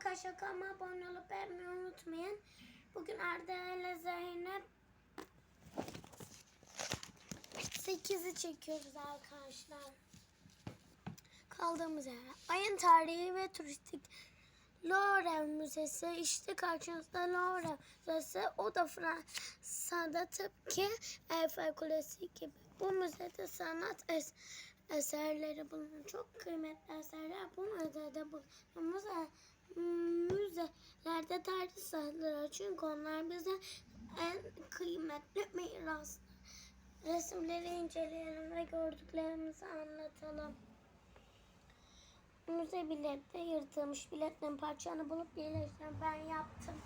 arkadaşlar kanalıma abone olup beğenmeyi unutmayın. Bugün Arda ile Zeynep 8'i çekiyoruz arkadaşlar. Kaldığımız yer. Ayın tarihi ve turistik Louvre Müzesi. İşte karşınızda Louvre Müzesi. O da Fransa'da tıpkı Eiffel Kulesi gibi. Bu müzede sanat es eserleri bulunur. Çok kıymetli eserler bu müzede bulunur. Müze, müzelerde tarih satılır. Çünkü onlar bize en kıymetli miras. Resimleri inceleyelim ve gördüklerimizi anlatalım. Müze bilette yırtılmış biletlerin parçanı bulup birleştiren ben yaptım.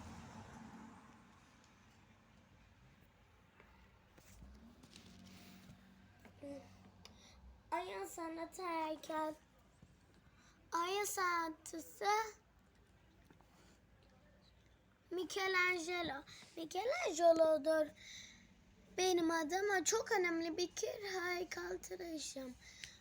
Ayın sanatı heykel. Ayın sanatçısı Michelangelo. Michelangelo'dur. Benim adıma çok önemli bir heykel tıraşım.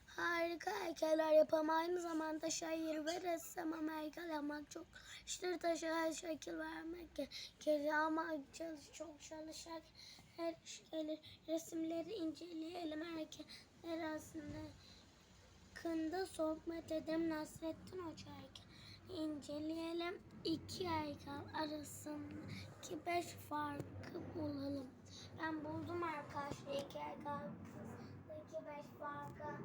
Harika heykeller yapam. Aynı zamanda şair ve ressam heykel yapmak çok işte taşa şekil vermek gerekiyor ama çalış, çok çalışarak her gelir. Resimleri inceleyelim heykeller arasında. Kında sohbet edem Nasrettin Hoca heykel. İnceleyelim iki heykel arasındaki beş farkı bulalım. Ben buldum arkadaşlar iki heykel arasındaki beş farkı.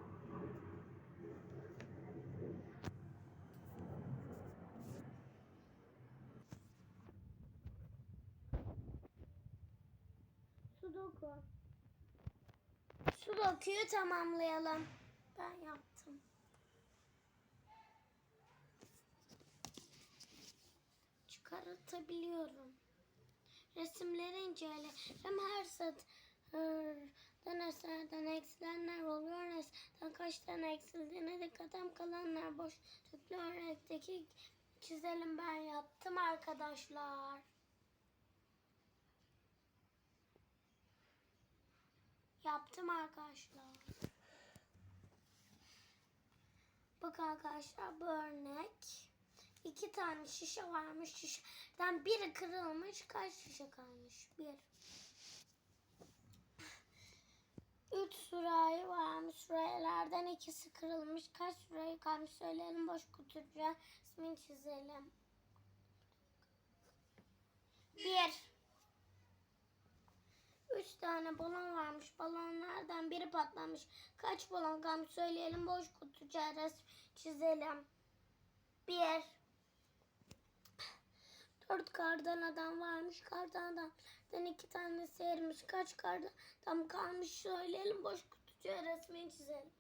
Sudoku. Sudoku'yu tamamlayalım. Ben yaptım. Çıkartabiliyorum. Resimleri incele. Hem her satırdan eserden eksilenler oluyor. Eserden kaç tane eksildiğine dikkat hem kalanlar boş. Tüplü örnekteki çizelim ben yaptım arkadaşlar. Yaptım arkadaşlar. Bak arkadaşlar bu örnek. İki tane şişe varmış. Şişeden biri kırılmış. Kaç şişe kalmış? Bir. Üç sürahi varmış. Sürahilerden ikisi kırılmış. Kaç sürahi kalmış? Söyleyelim boş kutucuğa. İsmini çizelim. Bir. Üç tane balon varmış. Balonlardan biri patlamış. Kaç balon kalmış söyleyelim. Boş kutucuğa resim çizelim. Bir. Dört kardan adam varmış. Kardan adamdan iki tanesi erimiş. Kaç kardan adam kalmış söyleyelim. Boş kutucuğa resmini çizelim.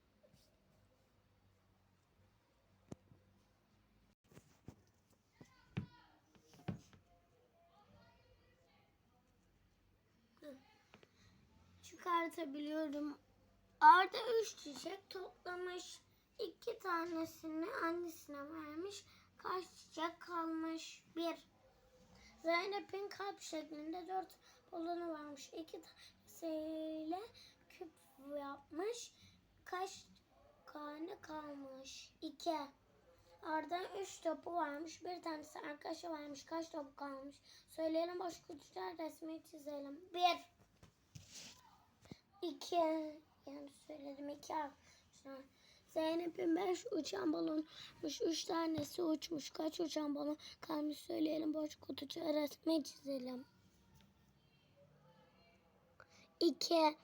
çıkartabiliyorum. Arda üç çiçek toplamış. İki tanesini annesine vermiş. Kaç çiçek kalmış? Bir. Zeynep'in kalp şeklinde dört balonu varmış. İki tanesiyle küp yapmış. Kaç tane kalmış? İki. Arda'nın üç topu varmış. Bir tanesi arkadaşı varmış. Kaç top kalmış? Söyleyelim boş kutucular resmi çizelim. Bir. İki. Yani söyledim iki arkadaşlar. Zeynep'in beş uçan balonmuş. Üç tanesi uçmuş. Kaç uçan balon kalmış söyleyelim. Boş kutucu resmi çizelim. İki.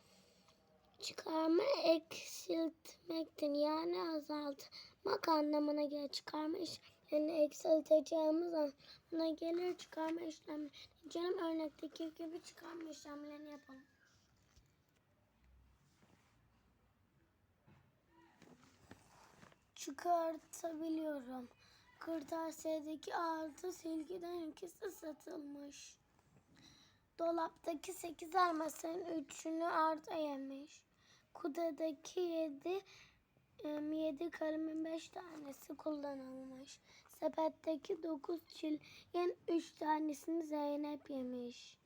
Çıkarma eksiltmektir. Yani azaltmak anlamına gelir. Çıkarma işlemlerini eksilteceğimiz anlamına gelir. Çıkarma işlemleri. Canım örnekteki gibi çıkarma işlemlerini yapalım. Çıkartabiliyorum. Kırtasiyedeki altı silgiden ikisi satılmış. Dolaptaki sekiz elmasın üçünü Arda yemiş. Kudadaki yedi yedi kalemin beş tanesi kullanılmış. Sepetteki dokuz çilgin üç tanesini Zeynep yemiş.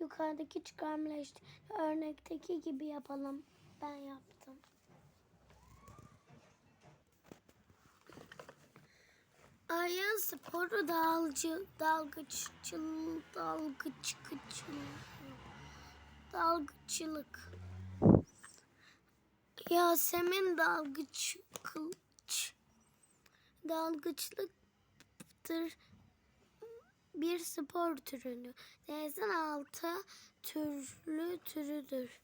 Yukarıdaki çıkarmalar işte örnekteki gibi yapalım. Ben yaptım. Ayın sporu dalgıcı, dalgıççıl, dalgıç, dalgıçlık. Yasemin dalgıç, kılıç. Dalgıçlıktır bir spor türünü. Denizin altı türlü türüdür.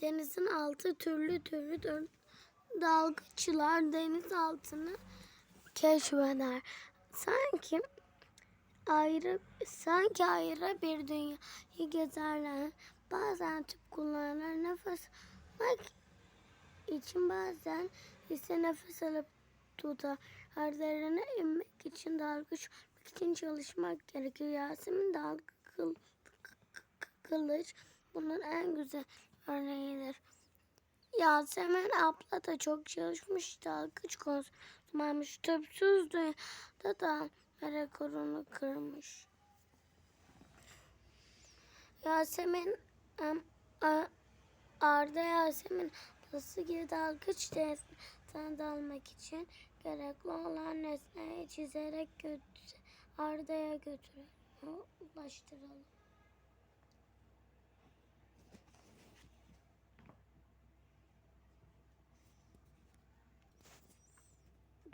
Denizin altı türlü türüdür. Dalgıçlar deniz altını keşfeder. Sanki ayrı sanki ayrı bir dünyayı gezerler. Bazen tüp kullanırlar nefes almak için bazen ise nefes alıp tutar. Harlarına inmek için dalgıç için çalışmak gerekiyor. Yasemin dalgı kıl, kılıç bunun en güzel örneğidir. Yasemin abla da çok çalışmış dalgıç konuşmamış. Tüpsüz dünyada da rekorunu kırmış. Yasemin Arda Yasemin ablası gibi dalgıç denizden dalmak için gerekli olan nesneyi çizerek götür, Arda'ya götürelim, ulaştıralım.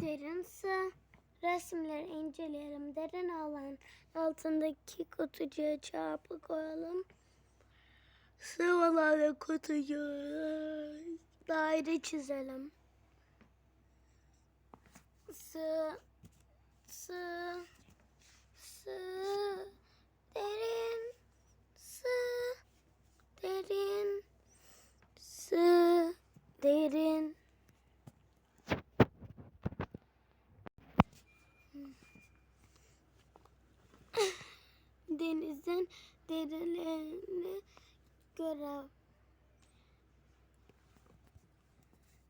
Derin su. Resimleri inceleyelim. Derin alan altındaki kutucuğa çarpı koyalım. Sıvalarla kutucuğa daire çizelim. Sı, sı, sı, derin, sı, derin, sı, derin. denizin derinliğini görev.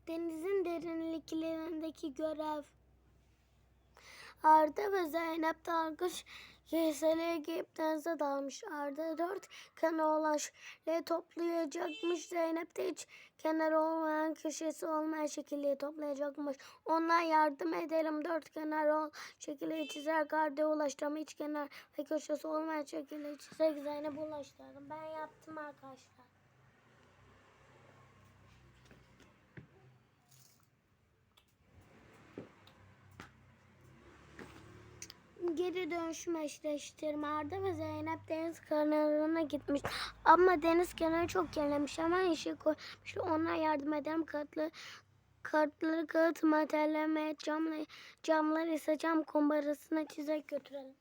Denizin derinliklerindeki görev. Arda ve Zeynep dalgıç giyip denize dalmış. Arda dört kenarı olan şeyleri toplayacakmış. Zeynep de hiç kenarı olmayan köşesi olmayan şekilde toplayacakmış. Onlar yardım edelim. Dört kenarı olan şekilde çizer Arda'ya ulaştırma. Hiç kenar ve köşesi olmayan şekilde çizer Zeynep'e ulaştırdım. Ben yaptım arkadaşlar. Geri dönüşüm eşleştirme Arda ve Zeynep deniz kenarına gitmiş. Ama deniz kenarı çok kirlenmiş. Hemen yeşil koymuş. Onlar yardım ederim. Kartlı, kartları kağıt materyalleme camla, camlar ise cam kumbarasına çizerek götürelim.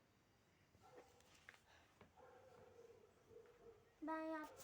Ben yaptım.